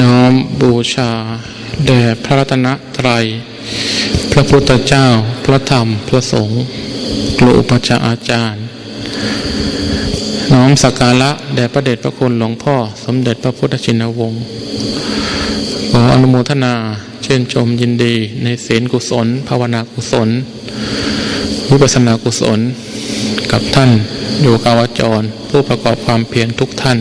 น้อมบูชา แด่พระรัตนตรัย พระพุทธเจ้า พระธรรม พระสงฆ์ครูอุปชฌาอาจารย์ น้อมสักการะแด่พระเดชพระคุณหลวงพ่อ สมเด็จพระพุทธชินวงศ์ ขออนุโมทนาเช่นชมยินดีในศีลกุศล ภาวนากุศล วิปัสสนากุศล กับท่านโยกาวจร ผู้ประกอบความเพียรทุกท่าน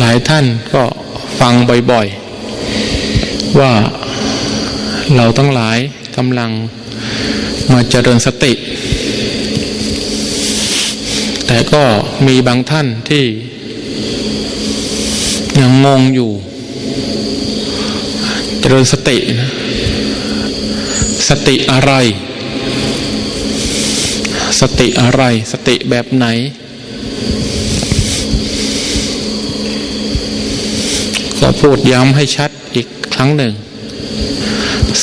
หลายท่านก็ฟังบ่อยๆ ว่าเราทั้งหลายกำลังมาเจริญสติ แต่ก็มีบางท่านที่ยังงงอยู่ เจริญสตินะสติอะไร สติอะไร สติแบบไหน ก็พูดย้ำให้ชัดอีกครั้งหนึ่ง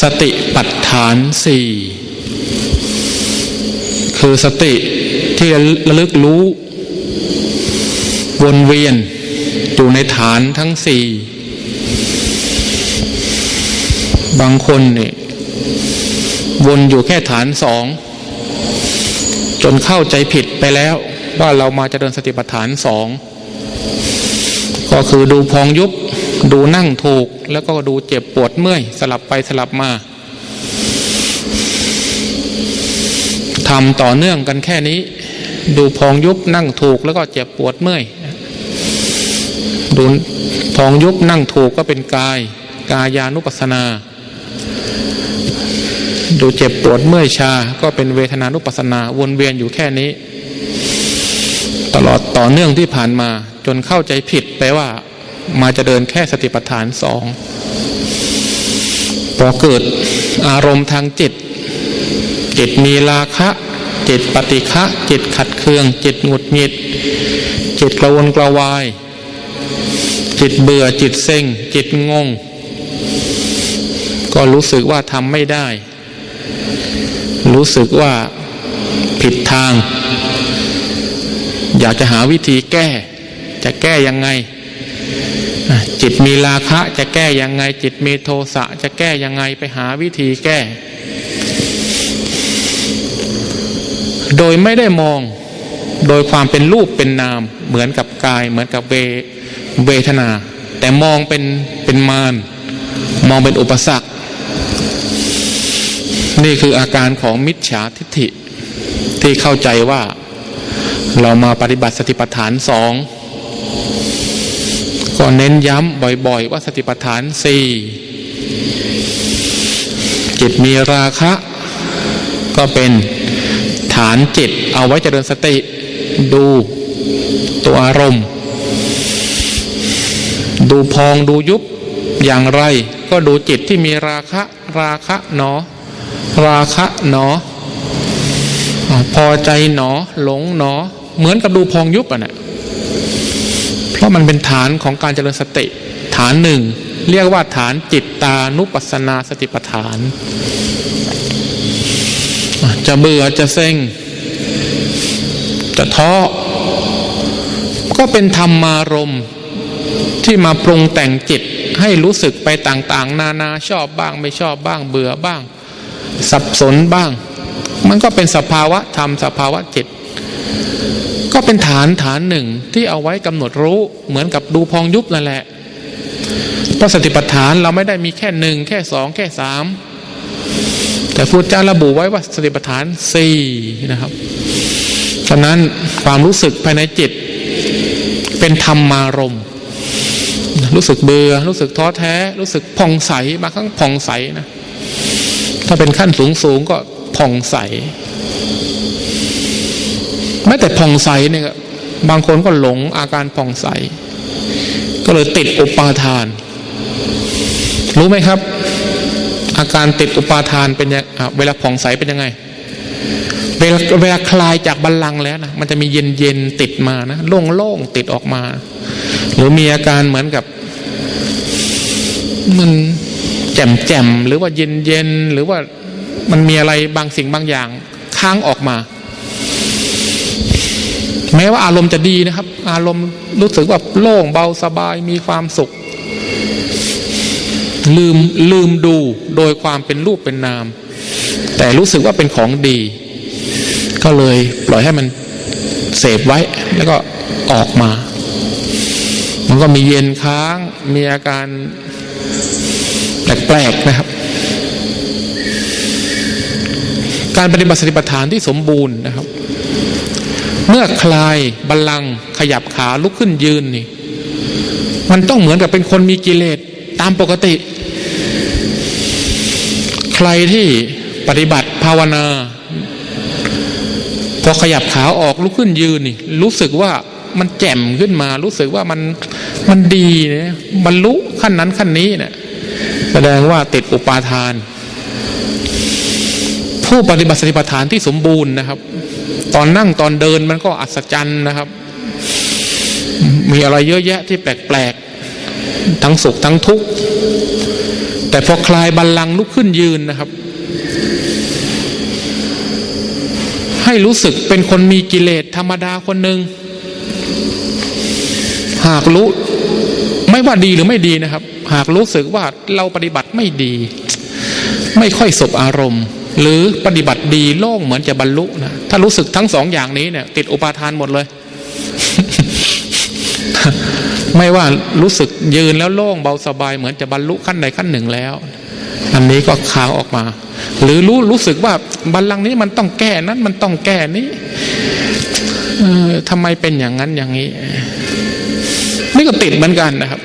สติปัฏฐานสี่คือสติที่ระลึกรู้ วนเวียนอยู่ในฐานทั้งสี่บางคนเนี่ยวนอยู่แค่ฐานสอง จนเข้าใจผิดไปแล้ว ว่าเรามาเจริญสติปัฏฐานสอง ก็คือดูพองยุบ ดูนั่งถูกแล้วก็ดูเจ็บปวดเมื่อย สลับไปสลับมาทำต่อเนื่องกันแค่นี้ ดูพองยุบนั่งถูกแล้วก็เจ็บปวดเมื่อยดูพองยุบนั่งถูกก็เป็นกาย กายานุปัสนา ดูเจ็บปวดเมื่อยชา ก็เป็นเวทนานุปัสสนาวนเวียนอยู่แค่นี้ ตลอดต่อเนื่องที่ผ่านมา จนเข้าใจผิดไปว่า มาจะเดินแค่สติปัฏฐานสองพอเกิดอารมณ์ทางจิต จิตมีราคะจิตปฏิฆะจิตขัดเคือง จิตหงุดหงิด จิตกระวนกระวาย จิตเบื่อจิตเซ็งจิตงง ก็รู้สึกว่าทำไม่ได้ รู้สึกว่าผิดทาง อยากจะหาวิธีแก้ จะแก้ยังไง จิตมีราคะจะแก้ยังไง จิตมีโทสะจะแก้ยังไงไปหาวิธีแก้ โดยไม่ได้มองโดยความเป็นรูปเป็นนาม เหมือนกับกาย เหมือนกับเวเวทนา แต่มองเป็นเป็นมารมองเป็นอุปสรรค นี่คืออาการของมิจฉาทิฏฐิที่เข้าใจว่าเรามาปฏิบัติสติปัฏฐานสอง ก็เน้นย้ำบ่อยๆ ว่าสติปัฏฐานสี่จิตมีราคะ ก็เป็นฐานจิตเอาไว้เจริญสติดูตัวอารมณ์ ดูพองดูยุบอย่างไร ก็ดูจิตที่มีราคะ ราคะหนอ ราคะหนอ พอใจหนอ หลงหนอ เหมือนกับดูพองยุบอะนะเพ ราะมันเป็นฐานของการเจริญสติ ฐานหนึ่ง เรียกว่าฐานจิตตานุปัสสนาสติปัฏฐาน จะเบื่อจะเซ็ง จะท้อก็เป็นธรรมารมณ์ที่มาปรุงแต่งจิตให้รู้สึกไปต่างๆ นานาชอบบ้าง ไม่ชอบบ้าง เบื่อบ้าง สับสนบ้าง มันก็เป็นสภาวะธรรมสภาวะจิต ก็เป็นฐานฐานหนึ่งที่เอาไว้กำหนดรู้เหมือนกับดูพองยุบนั่นแหละเพราะสติปัฏฐานเราไม่ได้มีแค่หนึ่งแค่สองแค่สามแต่พุทธเจ้าระบุไว้ว่าสติปัฏฐานสี่นะครับฉะนั้นความรู้สึกภายในจิต เป็นธรรมารมณ์รู้สึกเบื่อรู้สึกท้อแท้ รู้สึกผ่องใสบางครั้งผ่องใสนะถ้าเป็นขั้นสูงสูงก็ผ่องใส แม้แต่ผ่องใสเนี่ยบางคนก็หลงอาการผ่องใส ก็เลยติดอุปาทาน รู้ไหมครับ อาการติดอุปาทานเป็นยังเวลาผ่องใสเป็นยังไง เวลาเวลาคลายจากบัลลังก์แล้วนะมันจะมีเย็นเย็นติดมานะโล่งโล่งติดออกมา หรือมีอาการเหมือนกับ มันแจ่มแจ่มหรือว่าเย็นเย็นหรือว่ามันมีอะไรบางสิ่งบางอย่าง ค้างออกมา แม้ว่าอารมณ์จะดีนะครับ อารมณ์รู้สึกว่าโล่งเบาสบายมีความสุข ลืมลืมดูโดยความเป็นรูปเป็นนาม แต่รู้สึกว่าเป็นของดี ก็เลยปล่อยให้มันเสพไว้แล้วก็ออกมา มันก็มีเย็นค้างมีอาการแปลกๆนะครับ การปฏิบัติสติปัฏฐานที่สมบูรณ์นะครับ มื่อคลายบัลลังก์ขยับขาลุกขึ้นยืนนี่ มันต้องเหมือนกับเป็นคนมีกิเลสตามปกติ ใครที่ปฏิบัติภาวนา พอขยับขาออกลุกขึ้นยืนนี่ รู้สึกว่ามันแจ่มขึ้นมา รู้สึกว่ามันมันดีเนี่ยบรรลุขั้นนั้นขั้นนี้เนี่ยแสดงว่าติดอุปาทาน ผู้ปฏิบัติสติปัฏฐานที่สมบูรณ์นะครับ ตอนนั่งตอนเดินมันก็อัศจรรย์นะครับ มีอะไรเยอะแยะที่แปลกๆ ทั้งสุขทั้งทุกข์ แต่พอคลายบัลลังก์ลุกขึ้นยืนนะครับ ให้รู้สึกเป็นคนมีกิเลสธรรมดาคนหนึ่งหากรู้ไม่ว่าดีหรือไม่ดีนะครับ หากรู้สึกว่าเราปฏิบัติไม่ดี ไม่ค่อยสบอารมณ์ หรือปฏิบัติดีโล่งเหมือนจะบรรลุนะถ้ารู้สึกทั้งสองอย่างนี้เนี่ย ติดอุปาทานหมดเลย ไม่ว่ารู้สึกยืนแล้วโล่งเบาสบายเหมือนจะบรรลุขั้นใดขั้นหนึ่งแล้ว อันนี้ก็ค้างออกมา หรือรู้รู้สึกว่าบัลลังก์นี้มันต้องแก้นั้นมันต้องแก้นี้เออทำไมเป็นอย่างนั้นอย่างนี้ นี่ก็ติดเหมือนกันนะครับ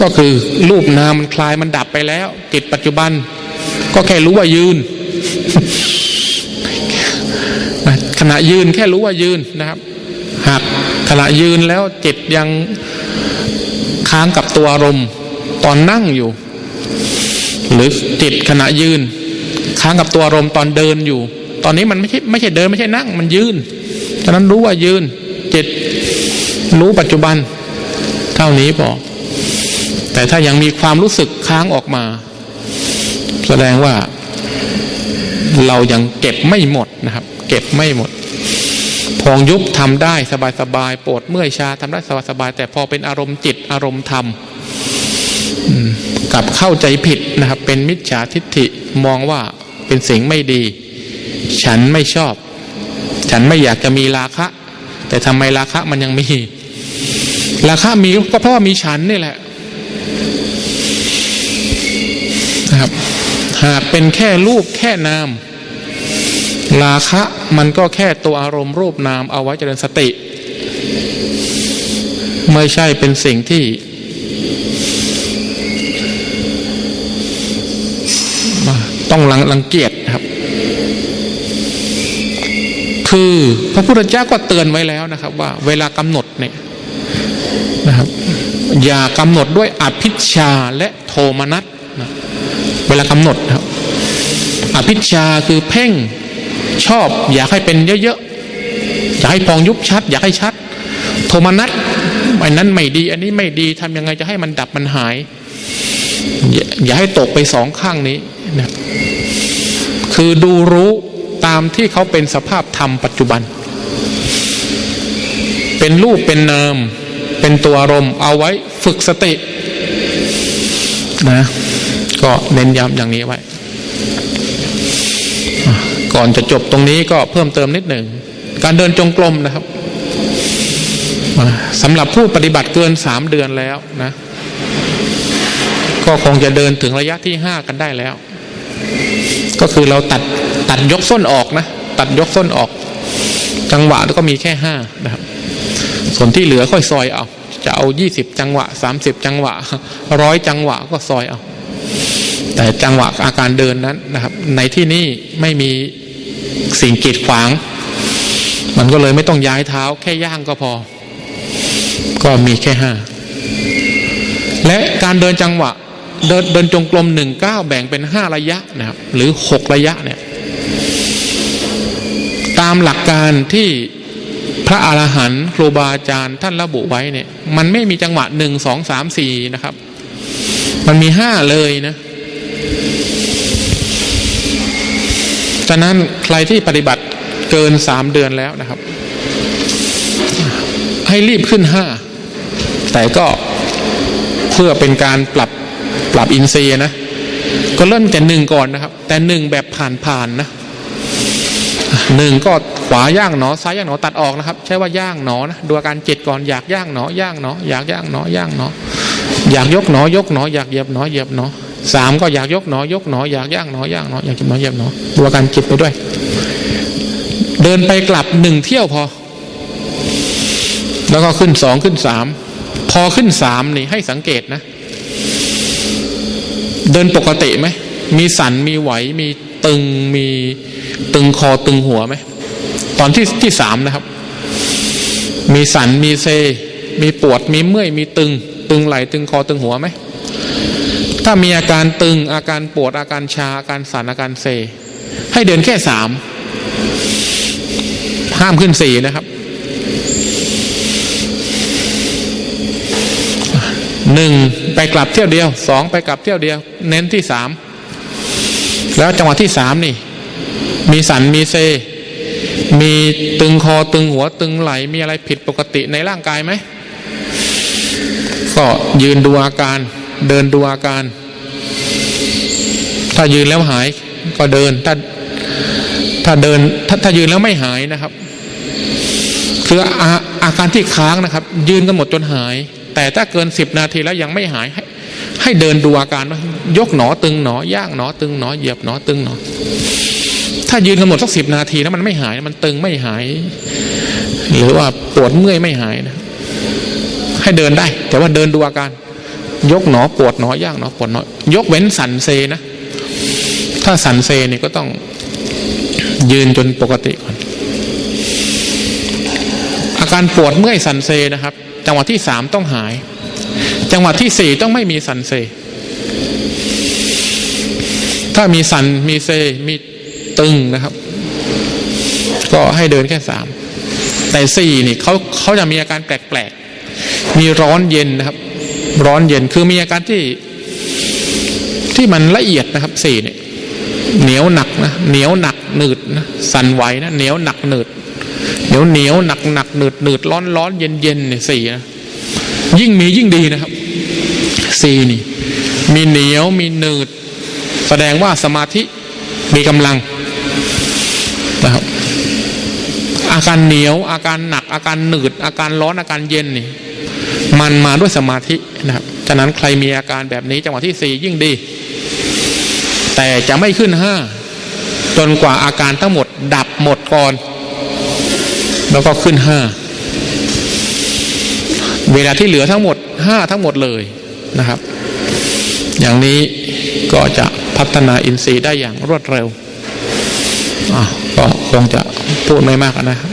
ก็คือรูปนามมันคลายมันดับไปแล้ว จิตปัจจุบัน ก็แค่รู้ว่ายืนขณะยืนแค่รู้ว่ายืนนะครับ หากขณะยืนแล้วจิตยังค้างกับตัวอารมณ์ตอนนั่งอยู่ หรือจิตขณะยืน ค้างกับตัวอารมณ์ตอนเดินอยู่ ตอนนี้มันไม่ใช่ไม่ใช่เดินไม่ใช่นั่ง มันยืนฉะนั้นรู้ว่ายืนจิตรู้ปัจจุบัน เท่านี้พอ แต่ถ้ายังมีความรู้สึกค้างออกมา แสดงว่าเรายังเก็บไม่หมดนะครับ เก็บไม่หมด พองยุบทำได้สบายๆปวดเมื่อยชาทำได้สบายๆแต่พอเป็นอารมณ์จิตอารมณ์ธรรมกับเข้าใจผิดนะครับ เป็นมิจฉาทิฏฐิมองว่าเป็นสิ่งไม่ดี ฉันไม่ชอบ ฉันไม่อยากจะมีราคะ แต่ทำไมราคะมันยังมี ราคะมีก็เพราะว่ามีฉันนี่แหละ นะครับ หากเป็นแค่รูปแค่นาม ราคะมันก็แค่ตัวอารมณ์รูปนามเอาไว้เจริญสติ ไม่ใช่เป็นสิ่งที่ต้องรังรังเกียจครับ คือพระพุทธเจ้าก็เตือนไว้แล้วนะครับ ว่าเวลากำหนดเนี่ยนะครับ อย่ากำหนดด้วยอภิชาและโทมนัส เวลากำหนดครับอภิชาคือเพ่งชอบ อยากให้เป็นเยอะๆอยากให้พองยุบชัด อยากให้ชัด โทมนัสอันนั้นไม่ดี อันนี้ไม่ดีทำยังไงจะให้มันดับมันหายอย่าอย่าให้ตกไปสองข้างนี้นะคือดูรู้ตามที่เขาเป็นสภาพธรรมปัจจุบัน เป็นรูปเป็นนามเป็นตัวอารมณ์เอาไว้ฝึกสตินะ ก็เน้นย้ำอย่างนี้ไว้ ก่อนจะจบตรงนี้ก็เพิ่มเติมนิดหนึ่ง การเดินจงกรมนะครับสำหรับผู้ปฏิบัติเกินสามเดือนแล้วนะ ก็คงจะเดินถึงระยะที่ห้ากันได้แล้ว ก็คือเราตัดตัดยกส้นออกนะ ตัดยกส้นออก จังหวะก็มีแค่ห้านะครับ ส่วนที่เหลือค่อยซอยเอาจะเอายี่สิบจังหวะสามสิบจังหวะร้อยจังหวะก็ซอยเอา แต่จังหวะอาการเดินนั้นนะครับ ในที่นี้ไม่มีสิ่งกีดขวาง มันก็เลยไม่ต้องย้ายเท้า แค่ย่างก็พอ ก็มีแค่ห้าและการเดินจังหวะ เดินเดินจงกรมหนึ่งเก้าแบ่งเป็นห้าระยะนะครับ หรือหกระยะเนี่ย ตามหลักการที่พระอรหันต์ครูบาอาจารย์ท่านระบุไว้เนี่ย มันไม่มีจังหวะหนึ่งสองสามสี่นะครับ มันมีห้าเลยนะ ฉะนั้นใครที่ปฏิบัติเกินสามเดือนแล้วนะครับ ให้รีบขึ้นห้าแต่ก็เพื่อเป็นการปรับปรับอินทรีย์นะ ก็เริ่มแต่หนึ่งก่อนนะครับ แต่หนึ่งแบบผ่านๆนะหนึ่งก็ขวาย่างหนอซ้ายย่างหนอตัดออกนะครับ ใช่ว่าย่างหนอนะดูอาการเจ็ดก่อนอยากย่างหนอย่างหนอ อยากย่างหนอย่างหนอ อยากยกหนอยกหนอ อยากเหยียบหนอเหยียบหนอ สามก็อยากยกหนอ ยกหนอ อยากย่างหนอย่างหนออยากเหยียบหนอยียบหนอดูอาการจิตไปด้วย เดินไปกลับหนึ่งเที่ยวพอ แล้วก็ขึ้นสองขึ้นสามพอขึ้นสามนี่ให้สังเกตนะ เดินปกติไหมมีสันมีไหวมีตึงมีตึงคอตึงหัวไหมตอนที่ที่สามนะครับ มีสันมีเซ มีปวดมีเมื่อยมีตึง ตึงไหลตึงคอตึงหัวไหม ถ้ามีอาการตึงอาการปวดอาการชาอาการสันอาการเซ ให้เดินแค่สามห้ามขึ้นสี่นะครับหนึ่งไปกลับเที่ยวเดียวสองไปกลับเที่ยวเดียว เน้นที่สามแล้วจังหวะที่สามนี่ มีสันมีเซ มีตึงคอตึงหัวตึงไหลมีอะไรผิดปกติในร่างกายไหมก็ยืนดูอาการ เดินดูอาการ ถ้ายืนแล้วหายก็เดิน ถ้าถ้าเดินถ้าถ้ายืนแล้วไม่หายนะครับ คืออาอาการที่ค้างนะครับ ยืนกันหมดจนหาย แต่ถ้าเกินสิบนาทีแล้วยังไม่หายให้ให้เดินดูอาการว่ายกหนอตึงหนอย่างหนอตึงหนอเหยียบหนอตึงหนอถ้ายืนกันหมดสักสิบนาทีแล้วมันไม่หายมันตึงไม่หาย หรือว่าปวดเมื่อยไม่หายนะให้เดินได้ แต่ว่าเดินดูอาการ ยกหนอปวดหนอย่างหนอปวดหนอยกเว้นสันเซนะ ถ้าสันเซนี่ก็ต้องยืนจนปกติก่อน อาการปวดเมื่อยสันเซนะครับ จังหวะที่สามต้องหาย จังหวะที่สี่ต้องไม่มีสันเซ ถ้ามีสันมีเซมีตึงนะครับ ก็ให้เดินแค่สามแต่สี่นี่เขาเขาจะมีอาการแปลกๆ มีร้อนเย็นนะครับ ร้อนเย็นคือมีอาการที่ที่มันละเอียดนะครับสี่เนี่ยเหนียวหนักนะเหนียวหนักหนืดนะสั่นไหวนะเหนียวหนักหนืดเหนียวเหนียวหนักหนักหนืดหนืดร้อนร้อนเย็นเย็นเนี่ยสี่นะยิ่งมียิ่งดีนะครับสี่นี่มีเหนียวมีหนืด แสดงว่าสมาธิมีกำลังนะครับอาการเหนียวอาการหนักอาการหนืด อาการร้อนอาการเย็นนี่ มันมาด้วยสมาธินะครับฉะนั้นใครมีอาการแบบนี้จังหวะที่สี่ยิ่งดี แต่จะไม่ขึ้นห้าจนกว่าอาการทั้งหมดดับหมดก่อน แล้วก็ขึ้นห้าเวลาที่เหลือทั้งหมดห้าทั้งหมดเลยนะครับ อย่างนี้ก็จะพัฒนาอินทรีย์ได้อย่างรวดเร็วก็คงจะพูดไม่มากนะครับ